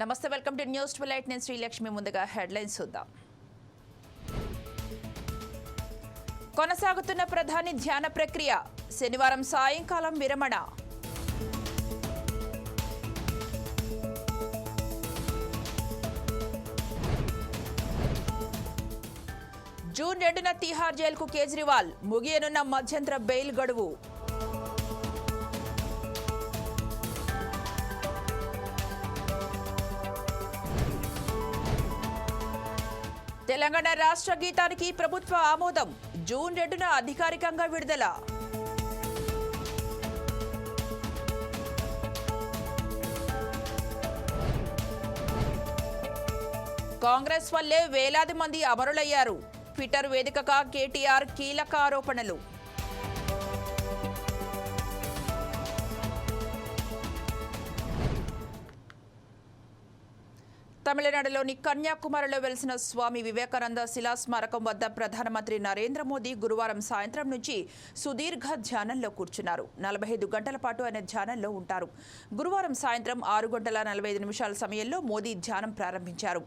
నమస్తే welcome to news Twilight నేను శ్రీలక్ష్మి. ముందుగా హెడ్లైన్స్ చూద్దాం. కొనసాగుతున్న ప్రధాని ధ్యాన ప్రక్రియ శనివారం సాయంకాలం విరమణ. జూన్ రెండున తీహార్ జైలుకు కేజ్రీవాల్ ముగియనున్న మధ్యంతర బెయిల్ గడువు. తెలంగాణ రాష్ట్ర గీతానికి ప్రభుత్వ ఆమోదం. జూన్ రెండున అధికారికంగా విడుదల. కాంగ్రెస్ వల్లే వేలాది మంది అమరులయ్యారు. ట్విట్టర్ వేదికగా కేటీఆర్ కీలక ఆరోపణలు. తమిళనాడులోని కన్యాకుమారిలో వెలిసిన స్వామి వివేకానంద శిలా స్మారకం వద్ద ప్రధానమంత్రి నరేంద్ర మోదీ గురువారం సాయంత్రం నుంచి సుదీర్ఘ ధ్యానంలో కూర్చున్నారు. నలభై ఐదు గంటల పాటు ఆయన ధ్యానంలో ఉంటారు. గురువారం సాయంత్రం ఆరు గంటల నలభై ఐదు నిమిషాల సమయంలో మోదీ ధ్యానం ప్రారంభించారు.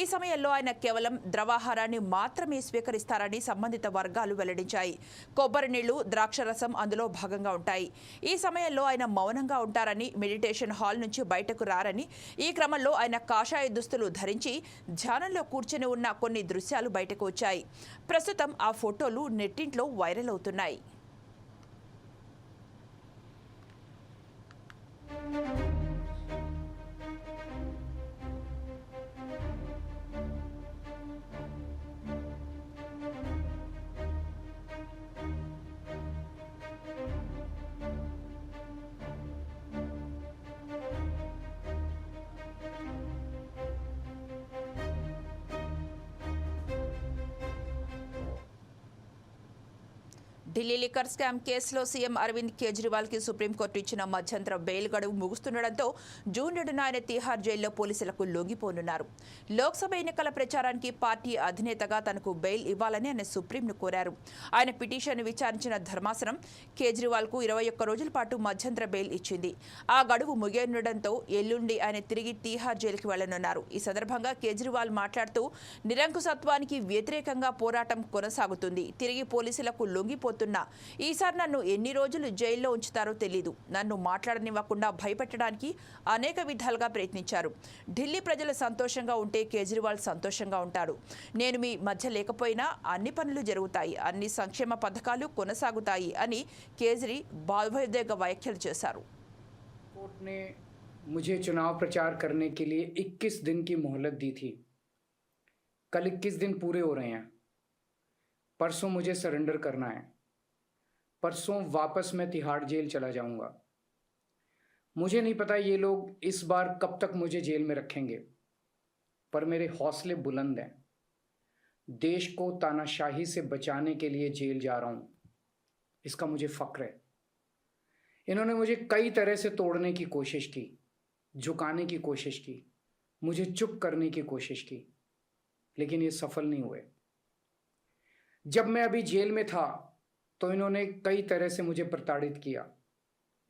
ఈ సమయంలో ఆయన కేవలం ద్రవాహారాన్ని మాత్రమే స్వీకరిస్తారని సంబంధిత వర్గాలు వెల్లడించాయి. కొబ్బరి నీళ్ళు ద్రాక్షరసం అందులో భాగంగా ఉంటాయి. ఈ సమయంలో ఆయన మౌనంగా ఉంటారని మెడిటేషన్ హాల్ నుంచి బయటకు రారని ఈ క్రమంలో ఆయన కాషాయ దుస్తులు ధరించి ధ్యానంలో కూర్చొని ఉన్న కొన్ని దృశ్యాలు బయటకు వచ్చాయి. ప్రస్తుతం ఆ ఫోటోలు నెట్టింట్లో వైరల్ అవుతున్నాయి. ఢిల్లీ లిక్కర్ స్కామ్ కేసులో సీఎం అరవింద్ కేజ్రీవాల్కి సుప్రీంకోర్టు ఇచ్చిన మధ్యంతర బెయిల్ గడువు ముగుస్తుండటంతో జూన్ రెండున ఆయన తీహార్ జైల్లో పోలీసులకు లొంగిపోనున్నారు. లోక్సభ ఎన్నికల ప్రచారానికి పార్టీ అధినేతగా తనకు బెయిల్ ఇవ్వాలని ఆయన సుప్రీంను కోరారు. ఆయన పిటిషన్ విచారించిన ధర్మాసనం కేజ్రీవాల్కు ఇరవై ఒక్క రోజుల పాటు మధ్యంతర బెయిల్ ఇచ్చింది. ఆ గడువు ముగియనుండటంతో ఎల్లుండి ఆయన తిరిగి తీహార్ జైలుకి వెళ్ళనున్నారు. ఈ సందర్భంగా కేజ్రీవాల్ మాట్లాడుతూ నిరంకుశత్వానికి వ్యతిరేకంగా పోరాటం కొనసాగుతుంది. తిరిగి పోలీసులకు లొంగిపోతున్నా ఈసారి నన్ను ఎన్ని రోజులు జైల్లో ఉంచుతారో తెలీదు నన్ను మాట్లాడనివ్వకుండా భయపెట్టడానికి అనేక విధాలుగా ప్రయత్నించారు ఢిల్లీ ప్రజలు సంతోషంగా ఉంటే కేజ్రీవాల్ సంతోషంగా ఉంటారు నేను మీ మధ్య లేకపోయినా అన్ని పనులు జరుగుతాయి అన్ని సంక్షేమ పథకాలు కొనసాగుతాయి అని కేజ్రీ భావోద్వేగ వ్యాఖ్యలు చేశారు कोर्ट ने मुझे चुनाव प्रचार करने के लिए 21 दिन की मोहलत दी थी कल 21 दिन पूरे हो रहे हैं परसों मुझे सरेंडर करना है परसों वापस मैं तिहाड़ जेल चला जाऊँगा। मुझे नहीं पता ये लोग इस बार कब तक मुझे जेल में रखेंगे, पर मेरे हौसले बुलंद हैं। देश को तानाशाही से बचाने के लिए जेल जा रहा हूँ। इसका मुझे फक्र है। इन्होंने मुझे कई तरह से तोड़ने की कोशिश की, झुकाने की कोशिश की, मुझे चुप करने की कोशिश की, लेकिन ये सफल नहीं हुए। जब मैं अभी जेल में था तो इन्होंने कई तरह से मुझे प्रताड़ित किया।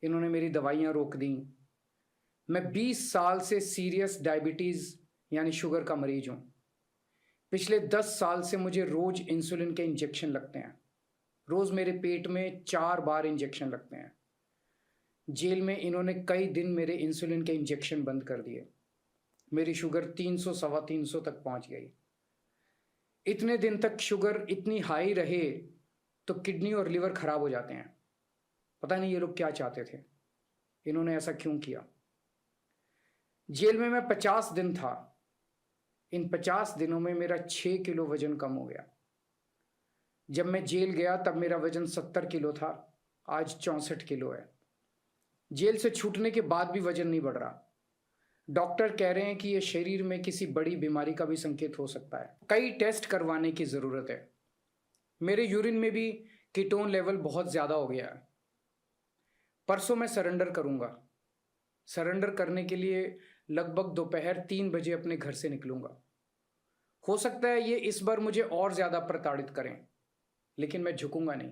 इन्होंने मेरी दवाइयाँ रोक दी। मैं 20 साल से सीरियस डायबिटीज़, यानी शुगर का मरीज़ हूँ। पिछले 10 साल से मुझे रोज़ इंसुलिन के इंजेक्शन लगते हैं। रोज़ मेरे पेट में चार बार इंजेक्शन लगते हैं। जेल में इन्होंने कई दिन मेरे इंसुलिन के इंजेक्शन बंद कर दिए। मेरी शुगर 300 सवा तीन सौ तक पहुँच गई। इतने दिन तक शुगर इतनी हाई रहे तो किडनी और लिवर खराब हो जाते हैं। पता नहीं ये लोग क्या चाहते थे। इन्होंने ऐसा क्यों किया? जेल में मैं पचास दिन था। इन पचास दिनों में मेरा छः किलो वज़न कम हो गया। जब मैं जेल गया, तब मेरा वज़न सत्तर किलो था। आज चौंसठ किलो है। जेल से छूटने के बाद भी वज़न नहीं बढ़ रहा। डॉक्टर कह रहे हैं कि ये शरीर में किसी बड़ी बीमारी का भी संकेत हो सकता है। कई टेस्ट करवाने की ज़रूरत है। मेरे यूरिन में भी कीटोन लेवल बहुत ज़्यादा हो गया है। परसों मैं सरेंडर करूँगा। सरेंडर करने के लिए लगभग दोपहर तीन बजे अपने घर से निकलूँगा। हो सकता है ये इस बार मुझे और ज़्यादा प्रताड़ित करें, लेकिन मैं झुकूँगा नहीं।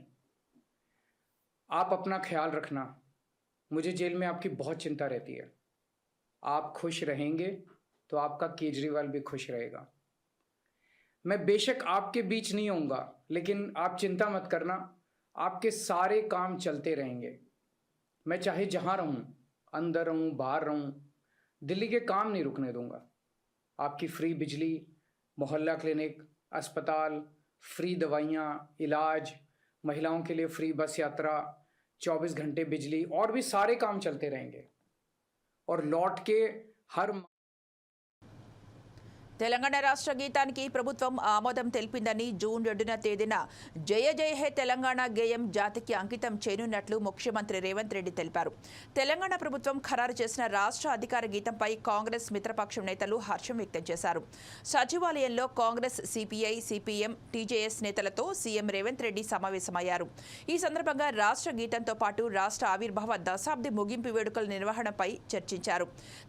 आप अपना ख्याल रखना। मुझे जेल में आपकी बहुत चिंता रहती है। आप खुश रहेंगे तो आपका केजरीवाल भी खुश रहेगा। मैं बेशक आपके बीच नहीं होऊँगा, लेकिन आप चिंता मत करना, आपके सारे काम चलते रहेंगे। मैं चाहे जहाँ रहूँ, अंदर रहूँ, बाहर रहूँ, दिल्ली के काम नहीं रुकने दूँगा। आपकी फ्री बिजली, मोहल्ला क्लिनिक, अस्पताल, फ्री दवाइयाँ, इलाज, महिलाओं के लिए फ्री बस यात्रा 24 घंटे बिजली, और भी सारे काम चलते रहेंगे। और लौट के हर తెలంగాణ రాష్ట్ర గీతానికి ప్రభుత్వం ఆమోదం తెలిపిందని జూన్ రెండున తేదీన జయ జయ హే తెలంగాణ గేయం జాతికి అంకితం చేయనున్నట్లు ముఖ్యమంత్రి రేవంత్ రెడ్డి తెలిపారు. తెలంగాణ ప్రభుత్వం ఖరారు చేసిన రాష్ట్ర అధికార గీతంపై కాంగ్రెస్ మిత్రపక్షం నేతలు హర్షం వ్యక్తం చేశారు. సచివాలయంలో కాంగ్రెస్ సిపిఐ సిపిఎం టీజేఎస్ నేతలతో సీఎం రేవంత్ రెడ్డి సమావేశమయ్యారు. ఈ సందర్భంగా రాష్ట్ర గీతంతో పాటు రాష్ట్ర ఆవిర్భావ దశాబ్ది ముగింపు వేడుకల నిర్వహణపై చర్చించారు.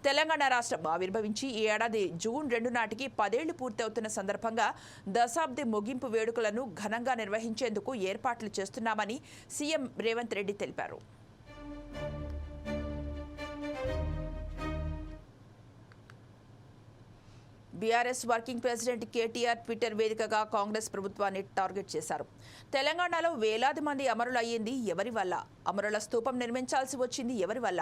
తెలంగాణ రాష్ట్రం ఆవిర్భవించి ఈ ఏడాది జూన్ రెండు నాటికి పదేళ్ళు పూర్తవుతున్న సందర్భంగా దశాబ్ది ముగింపు వేడుకలను ఘనంగా నిర్వహించేందుకు ఏర్పాట్లు చేస్తున్నామని సీఎం రేవంత్ రెడ్డి తెలిపారు. BRS working president KTR Twitter వేదికగా కాంగ్రెస్ ప్రభుత్వాన్ని టార్గెట్ చేశారు. తెలంగాణలో వేలాది మంది అమరులయ్యింది ఎవరి వల్ల? అమరుల స్తూపం నిర్మించాల్సి వచ్చింది ఎవరి వల్ల?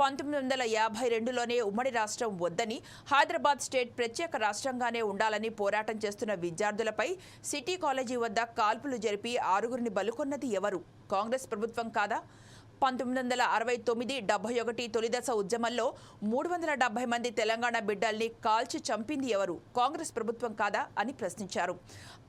పంతొమ్మిది వందల యాభై రెండులోనే ఉమ్మడి రాష్ట్రం వద్దని హైదరాబాద్ స్టేట్ ప్రత్యేక రాష్ట్రంగానే ఉండాలని పోరాటం చేస్తున్న విద్యార్థులపై సిటీ కాలేజీ వద్ద కాల్పులు జరిపి ఆరుగురిని బలుకొన్నది ఎవరు? కాంగ్రెస్ ప్రభుత్వం కాదా? పంతొమ్మిది వందల అరవై తొమ్మిది డెబ్బై ఒకటి తొలిదశ ఉద్యమంలో మూడు వందల డెబ్బై మంది తెలంగాణ బిడ్డల్ని కాల్చి చంపింది ఎవరు? కాంగ్రెస్ ప్రభుత్వం కాదా? అని ప్రశ్నించారు.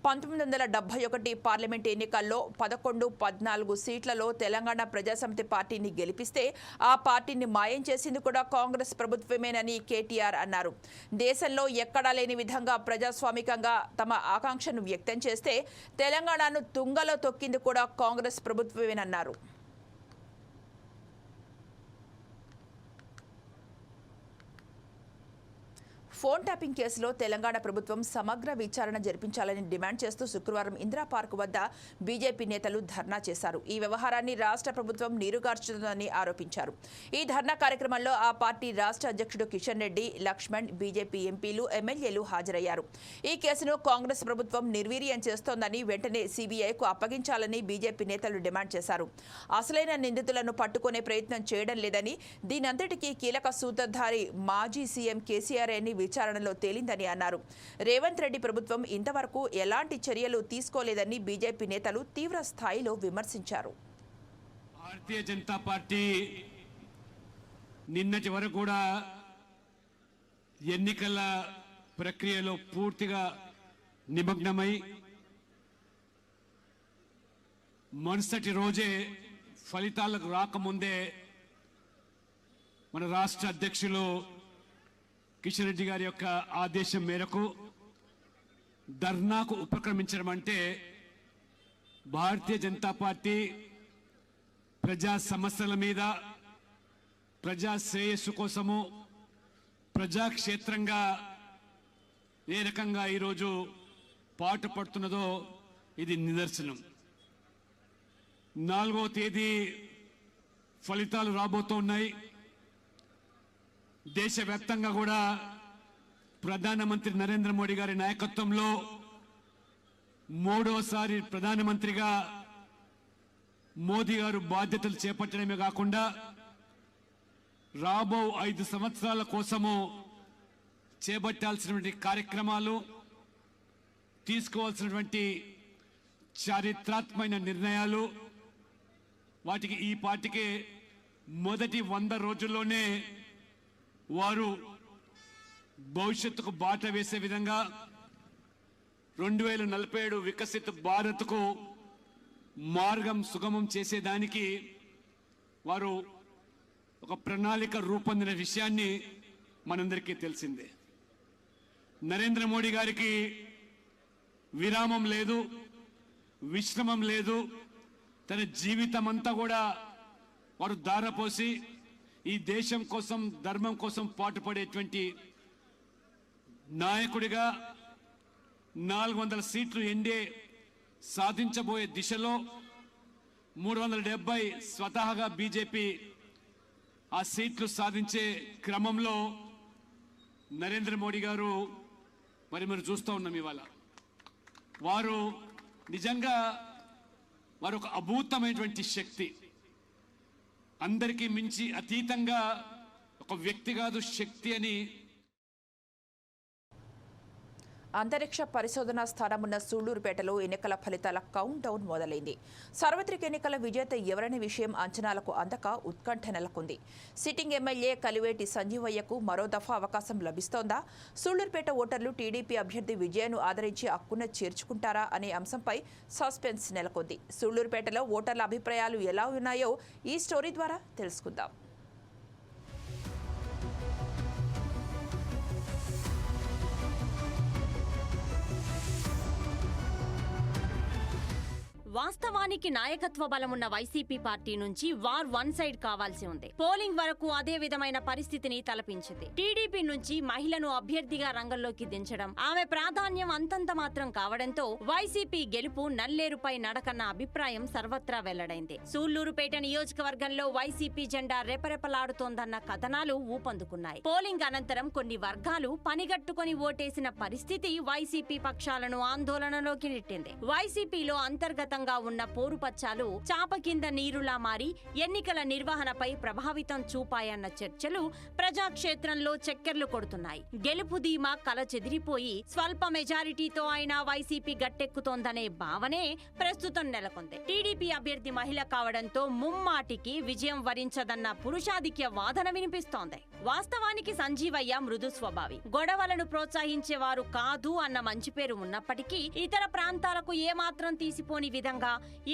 పంతొమ్మిది వందల డెబ్బై ఒకటి పార్లమెంట్ ఎన్నికల్లో పదకొండు పద్నాలుగు సీట్లలో తెలంగాణ ప్రజాసమితి పార్టీని గెలిపిస్తే ఆ పార్టీని మాయం చేసింది కూడా కాంగ్రెస్ ప్రభుత్వమేనని కేటీఆర్ అన్నారు. దేశంలో ఎక్కడా లేని విధంగా ప్రజాస్వామికంగా తమ ఆకాంక్షను వ్యక్తం చేస్తే తెలంగాణను తుంగలో తొక్కింది కూడా కాంగ్రెస్ ప్రభుత్వమేనన్నారు. ఫోన్ ట్యాపింగ్ కేసులో తెలంగాణ ప్రభుత్వం సమగ్ర విచారణ జరిపించాలని డిమాండ్ చేస్తూ శుక్రవారం ఇందిరా పార్క్ వద్ద బీజేపీ నేతలు ధర్నా చేశారు. ఈ వ్యవహారాన్ని రాష్ట్ర ప్రభుత్వం నీరుగార్చుతుందని ఆరోపించారు. ఈ ధర్నా కార్యక్రమంలో ఆ పార్టీ రాష్ట్ర అధ్యక్షుడు కిషన్ రెడ్డి లక్ష్మణ్ బీజేపీ ఎంపీలు ఎమ్మెల్యేలు హాజరయ్యారు. ఈ కేసును కాంగ్రెస్ ప్రభుత్వం నిర్వీర్యం చేస్తోందని వెంటనే సీబీఐకు అప్పగించాలని బీజేపీ నేతలు డిమాండ్ చేశారు. అసలైన నిందితులను పట్టుకునే ప్రయత్నం చేయడం లేదని దీనంతటికీ కీలక సూత్రధారి మాజీ సీఎం కేసీఆర్ అని విచారణలో తేలిందని అన్నారు. రేవంత్ రెడ్డి ప్రభుత్వం ఇంతవరకు ఎలాంటి చర్యలు తీసుకోలేదని బీజేపీ నేతలు తీవ్ర స్థాయిలో విమర్శించారు. భారతీయ జనతా పార్టీ నిన్నటి వరకు కూడా ఎన్నికల ప్రక్రియలో పూర్తిగా నిమగ్నమై మరుసటి రోజే ఫలితాలకు రాకముందే మన రాష్ట్ర అధ్యక్షులు కిషన్ రెడ్డి గారి యొక్క ఆదేశం మేరకు ధర్నాకు ఉపక్రమించడం అంటే భారతీయ జనతా పార్టీ ప్రజా సమస్యల మీద ప్రజా శ్రేయస్సు కోసము ప్రజాక్షేత్రంగా ఏ రకంగా ఈరోజు పాటు పడుతున్నదో ఇది నిదర్శనం. నాలుగవ తేదీ ఫలితాలు రాబోతున్నాయి దేశవ్యాప్తంగా కూడా ప్రధానమంత్రి నరేంద్ర మోడీ గారి నాయకత్వంలో మూడవసారి ప్రధానమంత్రిగా మోదీ గారు బాధ్యతలు చేపట్టడమే కాకుండా రాబో ఐదు సంవత్సరాల కోసము చేపట్టాల్సినటువంటి కార్యక్రమాలు తీసుకోవాల్సినటువంటి చారిత్రాత్మకమైన నిర్ణయాలు వాటికి ఈ పార్టీకి మొదటి వంద రోజుల్లోనే వారు భవిష్యత్తుకు బాట వేసే విధంగా రెండు వేల నలభై ఏడు వికసిత భారత్కు మార్గం సుగమం చేసేదానికి వారు ఒక ప్రణాళిక రూపొందిన విషయాన్ని మనందరికీ తెలిసిందే. నరేంద్ర మోడీ గారికి విరామం లేదు విశ్రమం లేదు తన జీవితం అంతా కూడా వారు దారపోసి ఈ దేశం కోసం ధర్మం కోసం పాటుపడేటువంటి నాయకుడిగా నాలుగు వందల సీట్లు ఎండే సాధించబోయే దిశలో మూడు వందల డెబ్బై స్వతహాగా బీజేపీ ఆ సీట్లు సాధించే క్రమంలో నరేంద్ర మోడీ గారు మరి మరి చూస్తూ ఉన్నాం ఇవాళ. వారు నిజంగా వారు ఒక అభూతమైనటువంటి శక్తి. అందరికీ మించి అతీతంగా ఒక వ్యక్తి కాదు శక్తి అని అంతరిక్ష పరిశోధనా స్థానమున్న సూళ్ళూరుపేటలో ఎన్నికల ఫలితాల కౌంట్ డౌన్ మొదలైంది. సార్వత్రిక ఎన్నికల విజేత ఎవరనే విషయం అంచనాలకు అందక ఉత్కంఠ నెలకొంది. సిట్టింగ్ ఎమ్మెల్యే కలివేటి సంజీవయ్యకు మరో దఫా అవకాశం లభిస్తోందా? సూళ్ళూరుపేట ఓటర్లు టీడీపీ అభ్యర్థి విజయను ఆదరించి హక్కున చేర్చుకుంటారా అనే అంశంపై సస్పెన్స్ నెలకొంది. సూళ్ళూరుపేటలో ఓటర్ల అభిప్రాయాలు ఎలా ఉన్నాయో ఈ స్టోరీ ద్వారా తెలుసుకుందాం. వాస్తవానికి నాయకత్వ బలమున్న వైసీపీ పార్టీ నుంచి వార్ వన్ సైడ్ కావాల్సి ఉంది. పోలింగ్ వరకు అదే విధమైన పరిస్థితిని తలపించింది. టీడీపీ నుంచి మహిళను అభ్యర్థిగా రంగంలోకి దించడం ఆమె ప్రాధాన్యం అంతంత మాత్రం కావడంతో వైసీపీ గెలుపు నల్లేరుపై నడకన్న అభిప్రాయం సర్వత్రా వెల్లడైంది. సూళ్ళూరుపేట నియోజకవర్గంలో వైసీపీ జెండా రెపరెపలాడుతోందన్న కథనాలు ఊపందుకున్నాయి. పోలింగ్ అనంతరం కొన్ని వర్గాలు పనిగట్టుకుని ఓటేసిన పరిస్థితి వైసీపీ పక్షాలను ఆందోళనలోకి నెట్టింది. వైసీపీలో అంతర్గతంగా ఉన్న పోరుపచ్చాలు చాప కింద నీరులా మారి ఎన్నికల నిర్వహణపై ప్రభావితం చూపాయన్న చర్చలు ప్రజాక్షేత్రంలో చక్కెర్లు కొడుతున్నాయి. గెలుపు ధీమా కల చెదిరిపోయి స్వల్ప మెజారిటీతో అయినా వైసీపీ గట్టెక్కుతోందనే భావనే ప్రస్తుతం నెలకొంది. టీడీపీ అభ్యర్థి మహిళ కావడంతో ముమ్మాటికి విజయం వరించదన్న పురుషాధిక్య వాదన వినిపిస్తోంది. వాస్తవానికి సంజీవయ్య మృదు స్వభావి. గొడవలను ప్రోత్సహించేవారు కాదు అన్న మంచి పేరు ఉన్నప్పటికీ ఇతర ప్రాంతాలకు ఏమాత్రం తీసిపోని విధంగా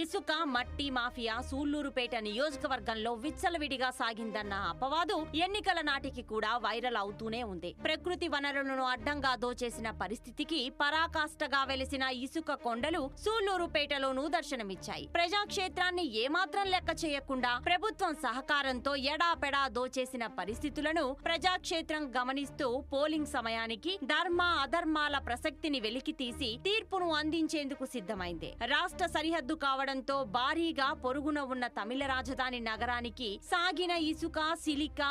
ఇసుక మట్టి మాఫియా సూళ్ళూరుపేట నియోజకవర్గంలో విచ్చలవిడిగా సాగిందన్న అపవాదు ఎన్నికల నాటికి కూడా వైరల్ అవుతూనే ఉంది. ప్రకృతి వనరులను అడ్డంగా దోచేసిన పరిస్థితికి పరాకాష్ఠగా వెలిసిన ఇసుక కొండలు సూళ్ళూరుపేటలోనూ దర్శనమిచ్చాయి. ప్రజాక్షేత్రాన్ని ఏమాత్రం లెక్క చేయకుండా ప్రభుత్వం సహకారంతో ఎడాపెడా దోచేసిన పరిస్థితులను ప్రజాక్షేత్రం గమనిస్తూ పోలింగ్ సమయానికి ధర్మ అధర్మాల ప్రసక్తిని వెలికితీసి తీర్పును అందించేందుకు సిద్ధమైంది. రాష్ట్ర సరిహద్దు కావడంతో భారీగా పొరుగున ఉన్న తమిళ రాజధాని నగరానికి సాగిన ఇసుక సిలికా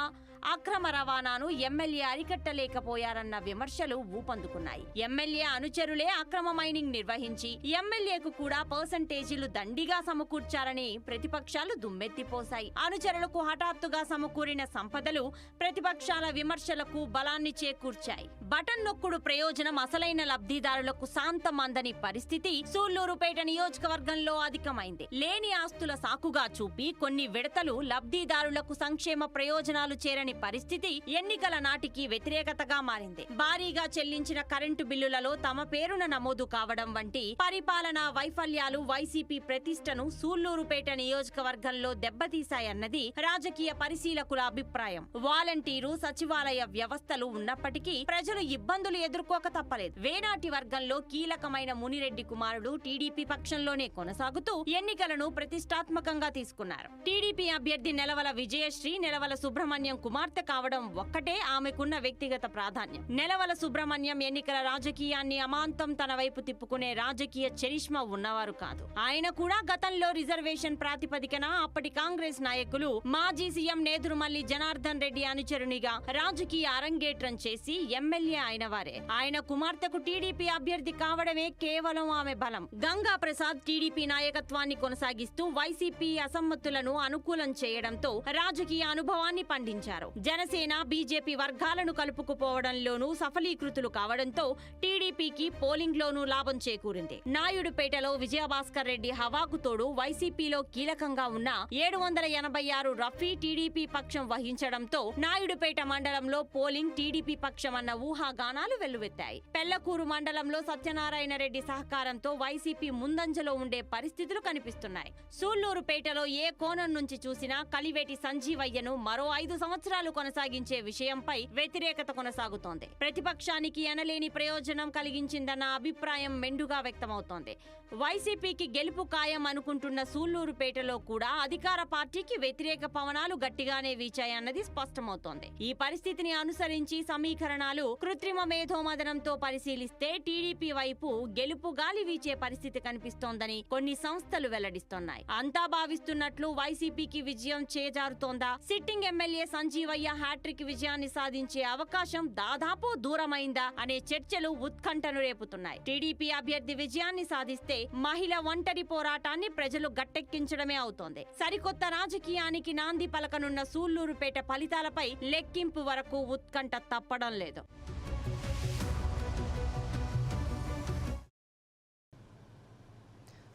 అక్రమ రవాణాను ఎమ్మెల్యే అరికట్టలేకపోయారన్న విమర్శలు ఊపందుకున్నాయి. ఎమ్మెల్యే అనుచరులే అక్రమ మైనింగ్ నిర్వహించి ఎమ్మెల్యేకు కూడా పర్సంటేజీలు దండిగా సమకూర్చారని ప్రతిపక్షాలు దుమ్మెత్తిపోశాయి. అనుచరులకు హఠాత్తుగా సమకూరిన సంపదలు ప్రతిపక్షాల విమర్శలకు బలాన్ని చేకూర్చాయి. బటన్ నొక్కుడు ప్రయోజనం అసలైన లబ్ధిదారులకు శాంతం అందని పరిస్థితి సూళ్ళూరుపేట నియోజకవర్గంలో అధికమైంది. లేని ఆస్తుల సాకుగా చూపి కొన్ని విడతలు లబ్ధిదారులకు సంక్షేమ ప్రయోజనాలు చేరని పరిస్థితి ఎన్నికల నాటికి వ్యతిరేకతగా మారింది. భారీగా చెల్లించిన కరెంటు బిల్లులలో తమ పేరున నమోదు కావడం వంటి పరిపాలనా వైఫల్యాలు వైసీపీ ప్రతిష్టను సూళ్ళూరుపేట నియోజకవర్గంలో దెబ్బతీశాయన్నది రాజకీయ పరిశీలకుల అభిప్రాయం. వాలంటీరు సచివాలయ వ్యవస్థలు ఉన్నప్పటికీ ప్రజలు ఇబ్బందులు ఎదుర్కోక తప్పలేదు. వేనాటి వర్గంలో కీలకమైన మునిరెడ్డి కుమారుడు టీడీపీ పక్షంలోనే కొనసాగుతూ ఎన్నికలను ప్రతిష్టాత్మకంగా తీసుకున్నారు. టీడీపీ అభ్యర్థి నెలవల విజయశ్రీ నెలవల సుబ్రహ్మణ్యం కుమార్ కుమార్తె కావడం ఒక్కటే ఆమెకున్న వ్యక్తిగత ప్రాధాన్యం. నెలవల సుబ్రహ్మణ్యం ఎన్నికల రాజకీయాన్ని అమాంతం తన వైపు తిప్పుకునే రాజకీయ చరిష్మా ఉన్నవారు కాదు. ఆయన కూడా గతంలో రిజర్వేషన్ ప్రాతిపదికన అప్పటి కాంగ్రెస్ నాయకులు మాజీ సీఎం నేదురుమల్లి జనార్దన్ రెడ్డి అనుచరునిగా రాజకీయ అరంగేట్రం చేసి ఎమ్మెల్యే అయిన వారే ఆయన కుమార్తెకు టీడీపీ అభ్యర్థి కావడమే కేవలం ఆమె బలం. గంగా ప్రసాద్ టీడీపీ నాయకత్వాన్ని కొనసాగిస్తూ వైసీపీ అసమ్మతులను అనుకూలం చేయడంతో రాజకీయ అనుభవాన్ని పండించారు. జనసేన బీజేపీ వర్గాలను కలుపుకుపోవడంలోనూ సఫలీకృతులు కావడంతో టీడీపీకి పోలింగ్ లోనూ లాభం చేకూరింది. నాయుడుపేటలో విజయభాస్కర్ రెడ్డి హవాకు తోడు వైసీపీలో కీలకంగా ఉన్న ఏడు వందల ఎనభై ఆరు రఫీ టీడీపీ పక్షం వహించడంతో నాయుడుపేట మండలంలో పోలింగ్ టీడీపీ పక్షం అన్న ఊహాగానాలు వెల్లువెత్తాయి. పెళ్ళకూరు మండలంలో సత్యనారాయణ రెడ్డి సహకారంతో వైసీపీ ముందంజలో ఉండే పరిస్థితులు కనిపిస్తున్నాయి. సూళ్ళూరుపేటలో ఏ కోణం నుంచి చూసినా కలివేటి సంజీవయ్యను మరో ఐదు సంవత్సరాలు కొనసాగించే విషయంపై వ్యతిరేకత కొనసాగుతోంది. ప్రతిపక్షానికి ఎనలేని ప్రయోజనం కలిగించిందన్న అభిప్రాయం మెండుగా వ్యక్తమవుతోంది. వైసీపీకి గెలుపు ఖాయం అనుకుంటున్న సూళ్ళూరుపేటలో కూడా అధికార పార్టీకి వ్యతిరేక పవనాలు గట్టిగానే వీచాయన్నది స్పష్టమవుతోంది. ఈ పరిస్థితిని అనుసరించి సమీకరణాలు కృత్రిమ మేధోమదనంతో పరిశీలిస్తే టీడీపీ వైపు గెలుపు గాలి వీచే పరిస్థితి కనిపిస్తోందని కొన్ని సంస్థలు వెల్లడిస్తున్నాయి. అంతా భావిస్తున్నట్లు వైసీపీకి విజయం చేజారుతోందా? Sitting MLA Sanjeev Sanjeevaiah hattrick విజయాన్ని సాధించే అవకాశం దాదాపు దూరమైందా అనే చర్చలు ఉత్కంఠను రేపుతున్నాయి. టీడీపీ అభ్యర్థి విజయాన్ని సాధిస్తే మహిళ ఒంటరి పోరాటాన్ని ప్రజలు గట్టెక్కించడమే అవుతోంది. సరికొత్త రాజకీయానికి నాంది పలకనున్న సూళ్ళూరుపేట ఫలితాలపై లెక్కింపు వరకు ఉత్కంఠ తప్పడం లేదు.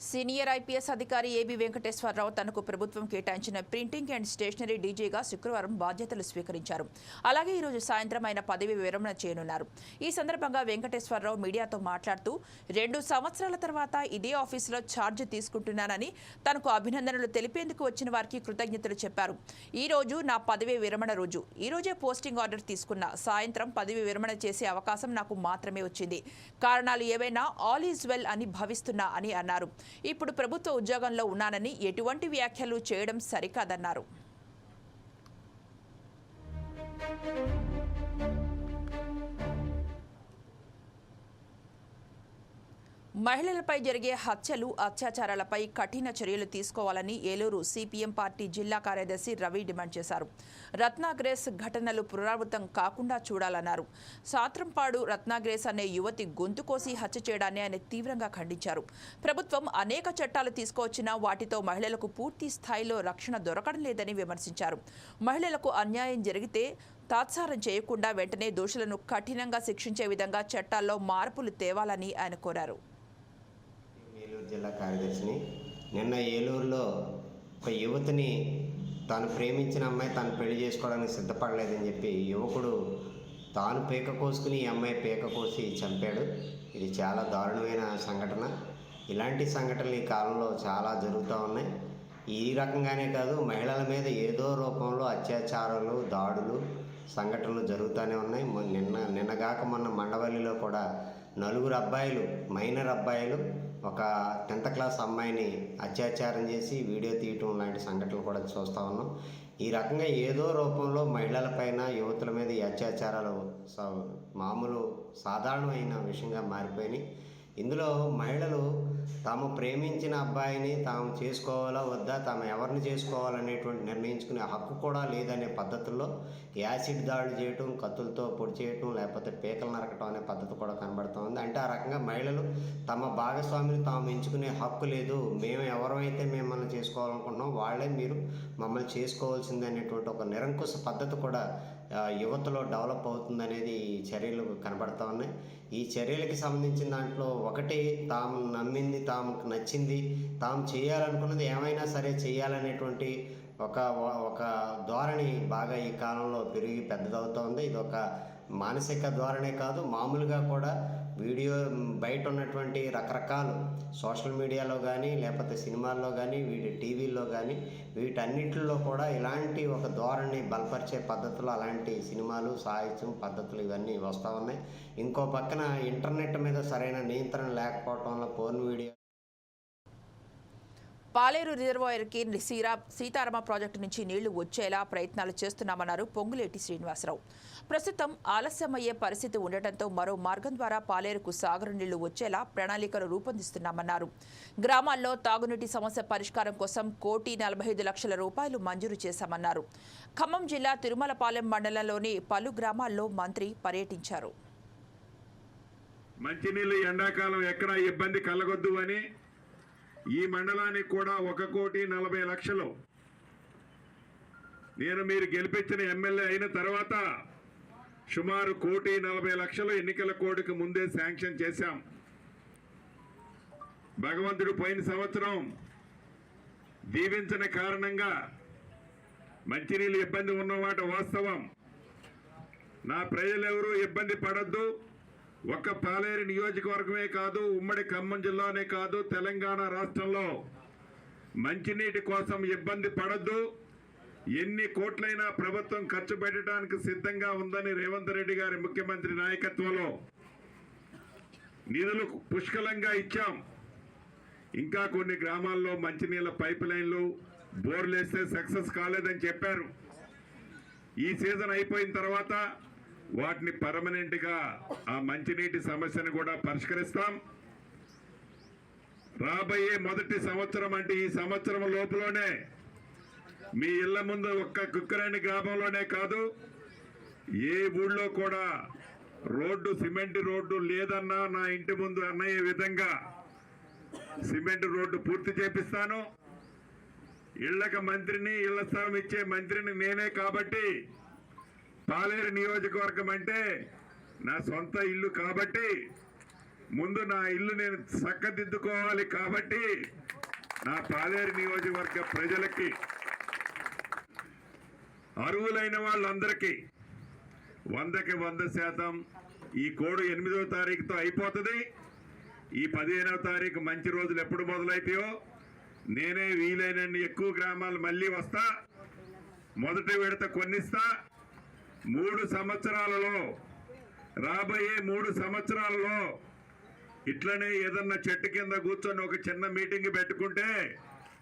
సీనియర్ ఐపీఎస్ అధికారి ఏబి వెంకటేశ్వరరావు తనకు ప్రభుత్వం కేటాయించిన ప్రింటింగ్ అండ్ స్టేషనరీ డీజీగా శుక్రవారం బాధ్యతలు స్వీకరించారు. అలాగే ఈరోజు సాయంత్రం ఆయన పదవి విరమణ చేయనున్నారు. ఈ సందర్భంగా వెంకటేశ్వరరావు మీడియాతో మాట్లాడుతూ రెండు సంవత్సరాల తర్వాత ఇదే ఆఫీసులో ఛార్జ్ తీసుకుంటున్నానని తనకు అభినందనలు తెలిపేందుకు వచ్చిన వారికి కృతజ్ఞతలు చెప్పారు. ఈ రోజు నా పదవి విరమణ రోజు. ఈ రోజే పోస్టింగ్ ఆర్డర్ తీసుకున్న. సాయంత్రం పదవి విరమణ చేసే అవకాశం నాకు మాత్రమే వచ్చింది. కారణాలు ఏవైనా ఆల్ ఈజ్ వెల్ అని భావిస్తున్నా అని అన్నారు. ఇప్పుడు ప్రభుత్వ ఉద్యోగంలో ఉన్నానని ఎటువంటి వ్యాఖ్యలు చేయడం సరికాదన్నారు. మహిళలపై జరిగే హత్యలు అత్యాచారాలపై కఠిన చర్యలు తీసుకోవాలని ఏలూరు సిపిఎం పార్టీ జిల్లా కార్యదర్శి రవి డిమాండ్ చేశారు. రత్నాగ్రేస్ ఘటనలు పునరావృతం కాకుండా చూడాలన్నారు. సాత్రంపాడు రత్నాగ్రేస్ అనే యువతి గొంతు కోసి హత్య చేయడాన్ని ఆయన తీవ్రంగా ఖండించారు. ప్రభుత్వం అనేక చట్టాలు తీసుకువచ్చినా వాటితో మహిళలకు పూర్తి స్థాయిలో రక్షణ దొరకడం లేదని విమర్శించారు. మహిళలకు అన్యాయం జరిగితే తాత్సారం చేయకుండా వెంటనే దోషులను కఠినంగా శిక్షించే విధంగా చట్టాల్లో మార్పులు తేవాలని ఆయన కోరారు. ఏలూరు జిల్లా కార్యదర్శిని. నిన్న ఏలూరులో ఒక యువతిని తాను ప్రేమించిన అమ్మాయి తాను పెళ్ళి చేసుకోవడానికి సిద్ధపడలేదని చెప్పి యువకుడు తాను పీక కోసుకుని ఈ అమ్మాయి పీక కోసి చంపాడు. ఇది చాలా దారుణమైన సంఘటన. ఇలాంటి సంఘటనలు ఈ కాలంలో చాలా జరుగుతూ ఉన్నాయి. ఈ రకంగానే కాదు మహిళల మీద ఏదో రూపంలో అత్యాచారాలు దాడులు సంఘటనలు జరుగుతూనే ఉన్నాయి. నిన్న నిన్నగాక మొన్న మండవల్లిలో కూడా నలుగురు అబ్బాయిలు మైనర్ అబ్బాయిలు ఒక టెన్త్ క్లాస్ అమ్మాయిని అత్యాచారం చేసి వీడియో తీయటం లాంటి సంఘటనలు కూడా చూస్తూ ఉన్నాం. ఈ రకంగా ఏదో రూపంలో మహిళలపైన యువతుల మీద ఈ అత్యాచారాలు స- మామూలు సాధారణమైన విషయంగా మారిపోయినాయి. ఇందులో మహిళలు తాము ప్రేమించిన అబ్బాయిని తాము చేసుకోవాలా వద్దా తాము ఎవరిని చేసుకోవాలనేటువంటి నిర్ణయించుకునే హక్కు కూడా లేదనే పద్ధతుల్లో యాసిడ్ దాడులు చేయటం కత్తులతో పొడి చేయటం లేకపోతే పీకలు నరకటం అనే పద్ధతి కూడా కనబడుతూ ఉంది. అంటే ఆ రకంగా మహిళలు తమ భాగస్వామిని తాము ఎంచుకునే హక్కు లేదు. మేము ఎవరైతే మిమ్మల్ని చేసుకోవాలనుకుంటున్నాం వాళ్ళే మీరు మమ్మల్ని చేసుకోవాల్సింది అనేటువంటి ఒక నిరంకుశ పద్ధతి కూడా యువతలో డెవలప్ అవుతుందనేది ఈ చర్యలు కనబడతా ఉన్నాయి. ఈ చర్యలకి సంబంధించిన దాంట్లో ఒకటి తాము నమ్మింది తాము నచ్చింది తాము చేయాలనుకున్నది ఏమైనా సరే చేయాలనేటువంటి ఒక ఒక ధోరణి బాగా ఈ కాలంలో పెరిగి పెద్దదవుతోంది. ఇది ఒక మానసిక ధోరణే కాదు మామూలుగా కూడా వీడియో బయట ఉన్నటువంటి రకరకాలు సోషల్ మీడియాలో కానీ లేకపోతే సినిమాల్లో కానీ వీటి టీవీల్లో కానీ వీటన్నిటిలో కూడా ఇలాంటి ఒక ధోరణి బలపరిచే పద్ధతులు అలాంటి సినిమాలు సాహిత్యం పద్ధతులు ఇవన్నీ వస్తూ ఉన్నాయి. ఇంకో పక్కన ఇంటర్నెట్ మీద సరైన నియంత్రణ లేకపోవటం వల్ల ఫోన్ వీడియో పాలేరు రిజర్వాయర్కి సీరా సీతారామ ప్రాజెక్టు నుంచి నీళ్ళు వచ్చేలా ప్రయత్నాలు చేస్తున్నామన్నారు పొంగులేటి శ్రీనివాసరావు. ప్రస్తుతం ఆలస్యమయ్యే పరిస్థితి ఉండటంతో మరో మార్గం ద్వారా పాలేరుకు సాగరు నీళ్ళు వచ్చేలా ప్రణాళికలు రూపొందిస్తున్నామన్నారు. గ్రామాల్లో తాగునీటి సమస్య పరిష్కారం కోసం కోటి నలభై ఐదు లక్షల రూపాయలు మంజూరు చేశామన్నారు. ఖమ్మం జిల్లా తిరుమలపాలెం మండలంలోని పలు గ్రామాల్లో మంత్రి పర్యటించారు. మంచినీళ్ళు ఎండాకాలం ఎక్కడ ఇబ్బంది కలగొద్దు అని ఈ మండలానికి కూడా ఒక కోటి నలభై లక్షలు. నేను మీరు గెలిపించిన ఎమ్మెల్యే అయిన తర్వాత సుమారు కోటి నలభై లక్షలు ఎన్నికల కోటికి ముందే శాంక్షన్ చేశాం. భగవంతుడు పోయిన సంవత్సరం దీవించిన కారణంగా మంచినీళ్ళు ఇబ్బంది ఉన్నమాట వాస్తవం. నా ప్రజలెవరూ ఇబ్బంది పడద్దు. ఒక్క పాలేరు నియోజకవర్గమే కాదు ఉమ్మడి ఖమ్మం జిల్లానే కాదు తెలంగాణ రాష్ట్రంలో మంచినీటి కోసం ఇబ్బంది పడద్దు. ఎన్ని కోట్లైనా ప్రభుత్వం ఖర్చు పెట్టడానికి సిద్ధంగా ఉందని రేవంత్ రెడ్డి గారి ముఖ్యమంత్రి నాయకత్వంలో నిధులు పుష్కలంగా ఇచ్చాం. ఇంకా కొన్ని గ్రామాల్లో మంచినీళ్ళ పైప్ లైన్లు బోర్లు వేస్తే సక్సెస్ కాలేదని చెప్పారు. ఈ సీజన్ అయిపోయిన తర్వాత వాటిని పర్మనెంట్గా ఆ మంచినీటి సమస్యను కూడా పరిష్కరిస్తాం. రాబోయే మొదటి సంవత్సరం అంటే ఈ సంవత్సరం లోపలనే మీ ఇళ్ళ ముందు ఒక్క కుక్కరాని గ్రామంలోనే కాదు ఏ ఊళ్ళో కూడా రోడ్డు సిమెంట్ రోడ్డు లేదన్నా నా ఇంటి ముందు అన్నయ్యే విధంగా సిమెంట్ రోడ్డు పూర్తి చేపిస్తాను. ఇళ్ళకు మంత్రిని ఇళ్ళ స్థలం ఇచ్చే మంత్రిని నేనే కాబట్టి పాలేరు నియోజకవర్గం అంటే నా సొంత ఇల్లు కాబట్టి ముందు నా ఇల్లు నేను చక్కదిద్దుకోవాలి కాబట్టి నా పాలేరు నియోజకవర్గ ప్రజలకి అరువులైన వాళ్ళందరికీ వందకి వంద శాతం ఈ కోడు ఎనిమిదవ తారీఖుతో అయిపోతుంది. ఈ పదిహేనవ తారీఖు మంచి రోజులు ఎప్పుడు మొదలైతాయో నేనే వీలైనన్ని ఎక్కువ గ్రామాలు మళ్ళీ వస్తా మొదటి విడత కొన్నిస్తా మూడు సంవత్సరాలలో రాబోయే మూడు సంవత్సరాలలో ఇట్లనే ఏదన్నా చెట్టు కింద కూర్చొని ఒక చిన్న మీటింగ్ పెట్టుకుంటే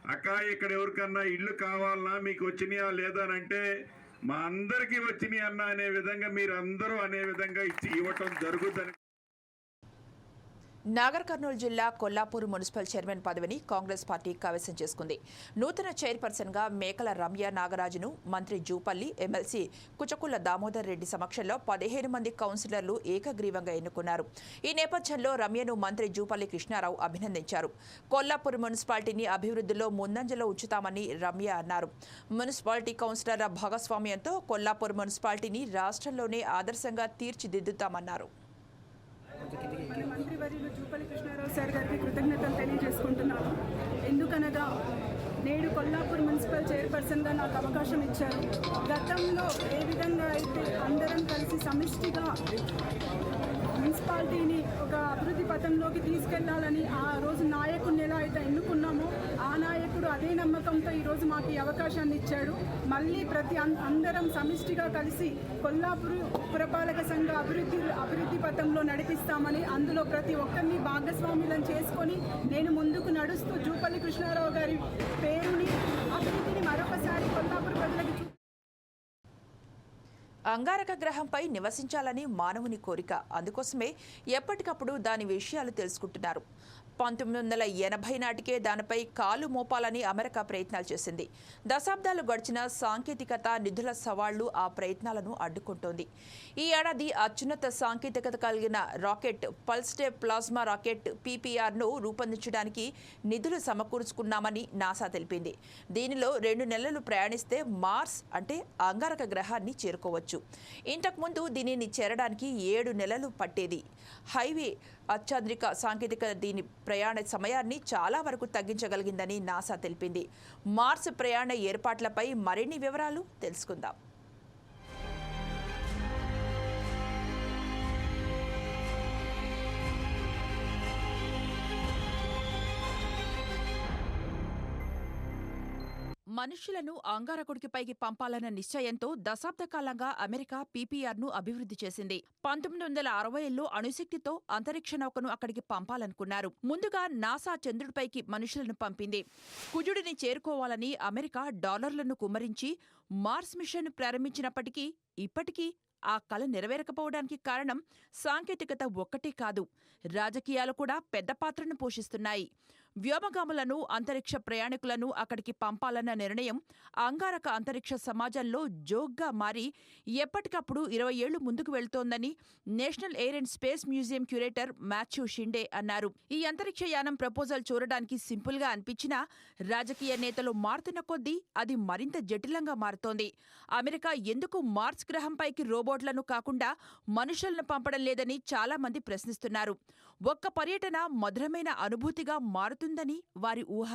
అక్క ఇక్కడ ఎవరికన్నా ఇల్లు కావాలన్నా మీకు వచ్చినాయా లేదా అని అంటే మా అందరికీ వచ్చినాయి అన్న అనే విధంగా మీరు అందరూ అనే విధంగా ఇచ్చి ఇవ్వటం జరుగుతుంది. నాగర్ కర్నూలు జిల్లా కొల్లాపూర్ మున్సిపల్ చైర్మన్ పదవిని కాంగ్రెస్ పార్టీ కైవసం చేసుకుంది. నూతన చైర్పర్సన్గా మేకల రమ్య నాగరాజును మంత్రి జూపల్లి ఎమ్మెల్సీ కుచకుల దామోదర్ రెడ్డి సమక్షంలో పదిహేను మంది కౌన్సిలర్లు ఏకగ్రీవంగా ఎన్నుకున్నారు. ఈ నేపథ్యంలో రమ్యను మంత్రి జూపల్లి కృష్ణారావు అభినందించారు. కొల్లాపూర్ మున్సిపాలిటీని అభివృద్ధిలో ముందంజలో ఉంచుతామని రమ్య అన్నారు. మున్సిపాలిటీ కౌన్సిలర్ల భాగస్వామ్యంతో కొల్లాపూర్ మున్సిపాలిటీని రాష్ట్రంలోనే ఆదర్శంగా తీర్చిదిద్దుతామన్నారు. మన మంత్రివర్యులు జూపల్లి కృష్ణారావు సార్ గారికి కృతజ్ఞతలు తెలియజేసుకుంటున్నాను. ఎందుకనగా నేడు కొల్లాపూర్ మున్సిపల్ చైర్పర్సన్గా నాకు అవకాశం ఇచ్చారు. గతంలో ఏ విధంగా అయితే అందరం కలిసి సమిష్టిగా మున్సిపాలిటీని ఒక అభివృద్ధి తీసుకెళ్ళాలని తీసుకెళ్ళాలని ఆ రోజు నాయకుడిని ఎలా అయితే ఎన్నుకున్నామో ఆ నాయకుడు అదే నమ్మకంతో ఈరోజు మాకు ఈ అవకాశాన్ని ఇచ్చాడు. మళ్ళీ ప్రతి అం- అందరం సమిష్టిగా కలిసి కొల్లాపూర్ పురపాలక సంఘ అభివృద్ధి అభివృద్ధి పథంలో నడిపిస్తామని అందులో ప్రతి ఒక్కరిని భాగస్వాములను చేసుకొని నేను ముందుకు నడుస్తూ జూపల్లి కృష్ణారావు గారి పేరుని అభివృద్ధిని మరొకసారి కొల్లాపూర్ ప్రజలకు చూ- అంగారక గ్రహంపై నివసించాలని మానవుని కోరిక. అందుకోసమే ఎప్పటికప్పుడు దాని విషయాలు తెలుసుకుంటున్నారు. పంతొమ్మిది వందల ఎనభై నాటికే దానిపై కాలు మోపాలని అమెరికా ప్రయత్నాలు చేసింది. దశాబ్దాలు గడిచిన సాంకేతికత నిధుల సవాళ్ళు ఆ ప్రయత్నాలను అడ్డుకుంటోంది. ఈ ఏడాది అత్యున్నత సాంకేతికత కలిగిన రాకెట్ పల్స్టే ప్లాస్మా రాకెట్ పీపీఆర్ను రూపొందించడానికి నిధులు సమకూర్చుకున్నామని నాసా తెలిపింది. దీనిలో రెండు నెలలు ప్రయాణిస్తే మార్స్ అంటే అంగారక గ్రహాన్ని చేరుకోవచ్చు. ఇంతకుముందు దీనిని చేరడానికి ఏడు నెలలు పట్టేది. హైవే అత్యాధునిక సాంకేతిక దీని ప్రయాణ సమయాన్ని చాలా వరకు తగ్గించగలిగిందని నాసా తెలిపింది. మార్స్ ప్రయాణ ఏర్పాట్లపై మరిన్ని వివరాలు తెలుసుకుందాం. మనుషులను అంగారకుడికి పైకి పంపాలన్న నిశ్చయంతో దశాబ్ద కాలంగా అమెరికా పీపీఆర్ను అభివృద్ధి చేసింది. పంతొమ్మిది వందల అరవైలో అణుశక్తితో అంతరిక్ష నౌకను అక్కడికి పంపాలనుకున్నారు. ముందుగా నాసా చంద్రుడిపైకి మనుషులను పంపింది. కుజుడిని చేరుకోవాలని అమెరికా డాలర్లను కుమ్మరించి మార్స్ మిషన్ ప్రారంభించినప్పటికీ ఇప్పటికీ ఆ కల నెరవేరకపోవడానికి కారణం సాంకేతికత ఒక్కటే కాదు. రాజకీయాలు కూడా పెద్ద పాత్రను పోషిస్తున్నాయి. వ్యోమగాములను అంతరిక్ష ప్రయాణికులను అక్కడికి పంపాలన్న నిర్ణయం అంగారక అంతరిక్ష సమాజంలో జోక్గా మారి ఎప్పటికప్పుడు ఇరవై ఏళ్ళు ముందుకు వెళ్తోందని National Air and Space Museum curator Matthew Shinde అన్నారు. ఈ అంతరిక్ష యానం ప్రపోజల్ చూడడానికి సింపుల్గా అనిపించినా రాజకీయ నేతలు మారుతున్న కొద్దీ అది మరింత జటిలంగా మారుతోంది. అమెరికా ఎందుకు మార్స్ గ్రహంపైకి రోబోట్లను కాకుండా మనుషులను పంపడం లేదని చాలా మంది ప్రశ్నిస్తున్నారు. ఒక్క పర్యటన మధురమైన అనుభూతిగా మారుతుందని వారి ఊహ.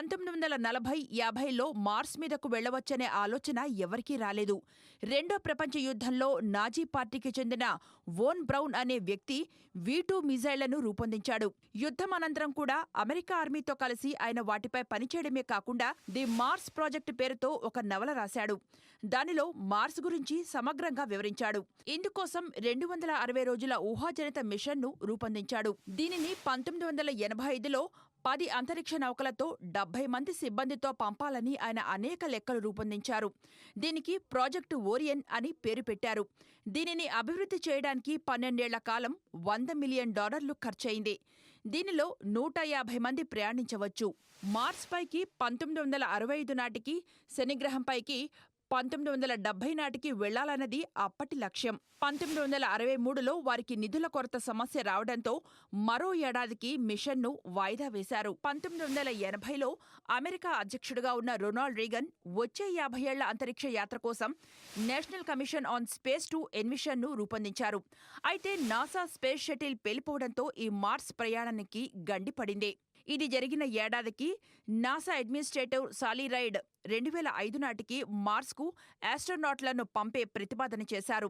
పంతొమ్మిది వందల నలభై యాభైలో మార్స్ మీదకు వెళ్ళవచ్చనే ఆలోచన ఎవరికీ రాలేదు. రెండో ప్రపంచ యుద్ధంలో నాజీ పార్టీకి చెందిన వోన్ బ్రౌన్ అనే వ్యక్తి వీటూ మిజైళ్ళను రూపొందించాడు. యుద్ధం అనంతరం కూడా అమెరికా ఆర్మీతో కలిసి ఆయన వాటిపై పనిచేయడమే కాకుండా ది మార్స్ ప్రాజెక్టు పేరుతో ఒక నవల రాశాడు. దానిలో మార్స్ గురించి సమగ్రంగా వివరించాడు. ఇందుకోసం రెండు వందల అరవై రోజుల ఊహాజనిత మిషన్ను రూపొందించాడు. దీనిని పంతొమ్మిది వందల ఎనభై ఐదులో పది అంతరిక్ష నౌకలతో డెబ్బై మంది సిబ్బందితో పంపాలని ఆయన అనేక లెక్కలు రూపొందించారు. దీనికి ప్రాజెక్టు ఓరియన్ అని పేరు పెట్టారు. దీనిని అభివృద్ధి చేయడానికి పన్నెండేళ్ళ కాలం వంద మిలియన్ డాలర్లు ఖర్చయింది. దీనిలో నూట యాభై మంది ప్రయాణించవచ్చు. మార్స్ పైకి పంతొమ్మిది వందల అరవై ఐదు నాటికి శనిగ్రహంపైకి పంతొమ్మిది వందల డెబ్బై నాటికి వెళ్ళాలన్నది అప్పటి లక్ష్యం. పంతొమ్మిది వందల అరవై మూడులో వారికి నిధుల కొరత సమస్య రావడంతో మరో ఏడాదికి మిషన్ను వాయిదా వేశారు. పంతొమ్మిది వందల ఎనభైలో అమెరికా అధ్యక్షుడిగా ఉన్న రొనాల్డ్ రీగన్ వచ్చే యాభై ఏళ్ళ అంతరిక్ష యాత్ర కోసం National Commission on Space to ఎన్మిషన్ను రూపొందించారు. అయితే నాసా స్పేస్ షటిల్ పేలిపోవడంతో ఈ మార్స్ ప్రయాణానికి గండిపడింది. ఇది జరిగిన ఏడాదికి నాసా అడ్మినిస్ట్రేటివ్ సాలీరైడ్ రెండు వేల ఐదు నాటికి మార్స్కు ఆస్ట్రోనాట్లను పంపే ప్రతిపాదన చేశారు.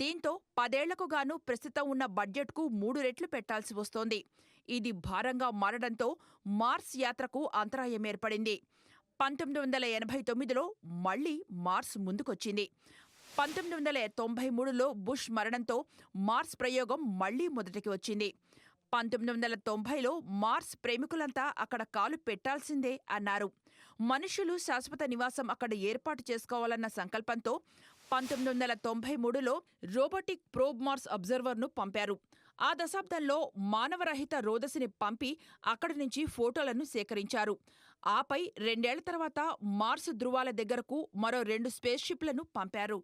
దీంతో పదేళ్ళకు గాను ప్రస్తుతం ఉన్న బడ్జెట్కు మూడు రెట్లు పెట్టాల్సి వస్తోంది. ఇది భారంగా మారడంతో మార్స్ యాత్రకు అంతరాయం ఏర్పడింది. పంతొమ్మిది వందల ఎనభై తొమ్మిదిలో మళ్ళీ మార్స్ ముందుకొచ్చింది. పంతొమ్మిది వందల తొంభై మూడులో బుష్ మరణంతో మార్స్ ప్రయోగం మళ్ళీ మొదటికి వచ్చింది. పంతొమ్మిది వందల తొంభైలో మార్స్ ప్రేమికులంతా అక్కడ కాలు పెట్టాల్సిందే అన్నారు. మనుషులు శాశ్వత నివాసం అక్కడ ఏర్పాటు చేసుకోవాలన్న సంకల్పంతో పంతొమ్మిది వందల తొంభై మూడులో రోబోటిక్ ప్రోబ్ మార్స్ అబ్జర్వర్ను పంపారు. ఆ దశాబ్దంలో మానవరహిత రోదసిని పంపి అక్కడి నుంచి ఫోటోలను సేకరించారు. ఆపై రెండేళ్ళ తర్వాత మార్స్ ధృవాల దగ్గరకు మరో రెండు స్పేస్ షిప్లను పంపారు.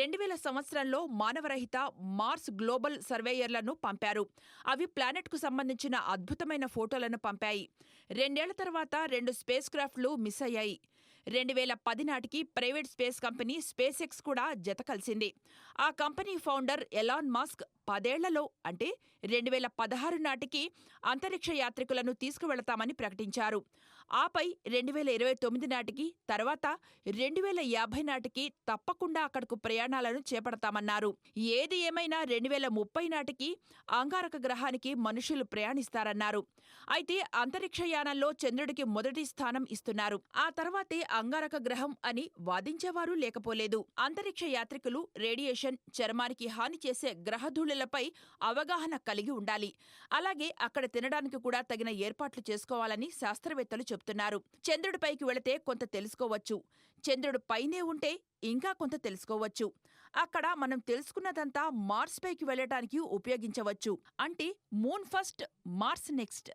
రెండు వేల సంవత్సరంలో మానవరహిత మార్స్ గ్లోబల్ సర్వేయర్లను పంపారు. అవి ప్లానెట్కు సంబంధించిన అద్భుతమైన ఫోటోలను పంపాయి. రెండేళ్ళ తర్వాత రెండు స్పేస్ క్రాఫ్ట్లు మిస్ అయ్యాయి. రెండు వేల పది నాటికి private space company SpaceX కూడా జత కలిసింది. ఆ కంపెనీ ఫౌండర్ ఎలాన్ మాస్క్ పదేళ్ళలో అంటే రెండు వేల పదహారు నాటికి అంతరిక్ష యాత్రికులను తీసుకువెళతామని ప్రకటించారు. ఆపై రెండు వేల ఇరవై తొమ్మిది నాటికి తర్వాత రెండు వేల యాభై నాటికి తప్పకుండా అక్కడకు ప్రయాణాలను చేపడతామన్నారు. ఏది ఏమైనా రెండు వేల ముప్పై నాటికి అంగారక గ్రహానికి మనుషులు ప్రయాణిస్తారన్నారు. అయితే అంతరిక్షయానంలో చంద్రుడికి మొదటి స్థానం ఇస్తున్నారు. ఆ తర్వాతే అంగారక గ్రహం అని వాదించేవారు లేకపోలేదు. అంతరిక్ష యాత్రికులు రేడియేషన్ చర్మానికి హాని చేసే గ్రహధూళులపై అవగాహన కలిగి ఉండాలి. అలాగే అక్కడ తినడానికి కూడా తగిన ఏర్పాట్లు చేసుకోవాలని శాస్త్రవేత్తలు చెప్తున్నారు. చంద్రుడిపైకి వెళితే కొంత తెలుసుకోవచ్చు. చంద్రుడు పైనే ఉంటే ఇంకా కొంత తెలుసుకోవచ్చు. అక్కడ మనం తెలుసుకున్నదంతా మార్స్ పైకి వెళ్ళటానికి ఉపయోగించవచ్చు. అంటే మూన్ ఫస్ట్ మార్స్ నెక్స్ట్.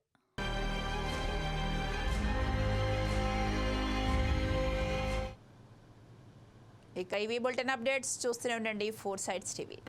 ఇక ఇవి బులెటిన్ అప్డేట్స్ చూస్తూనే ఉండండి. Four sides TV.